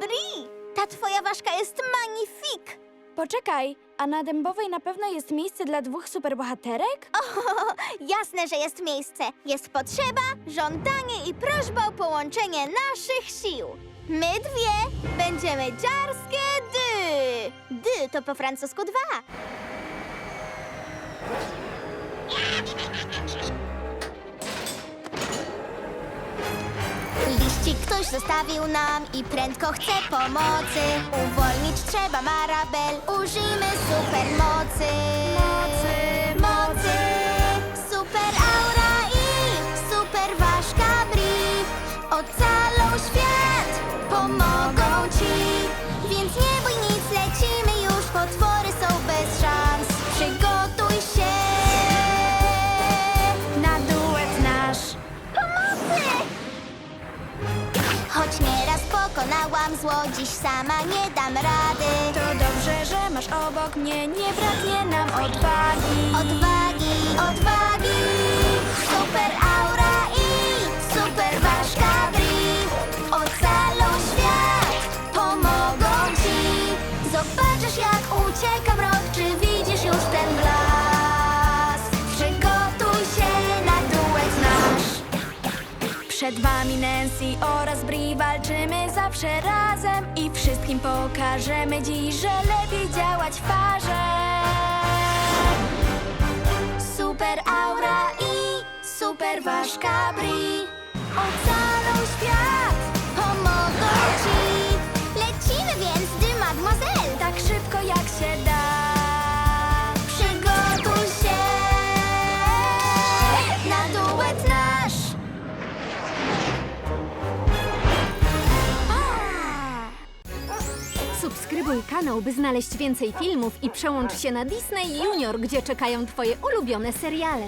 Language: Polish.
Bri! Ta twoja ważka jest magnifik! Poczekaj, a na Dębowej na pewno jest miejsce dla dwóch superbohaterek? O, jasne, że jest miejsce. Jest potrzeba, żądanie i prośba o połączenie naszych sił. My dwie będziemy dziarskie dy. Dy to po francusku dwa. Liścik ktoś zostawił nam i prędko chce pomocy. Uwolnić trzeba Marabel, użyjmy supermocy. Mocy, mocy, super aura i super ważka Bri. Ocalą świat, pomogą pokonałam zło, dziś sama nie dam rady. To dobrze, że masz obok mnie, nie braknie nam odwagi. Odwagi, odwagi, super aura i super ważka Bri. Ocalą świat, pomogą ci. Zobaczysz jak ucieka Przed wami Nancy oraz Bri walczymy zawsze razem i wszystkim pokażemy dziś, że lepiej działać w parze. Super aura i super ważka Bri Ocalą Subskrybuj kanał, by znaleźć więcej filmów i przełącz się na Disney Junior, gdzie czekają Twoje ulubione seriale.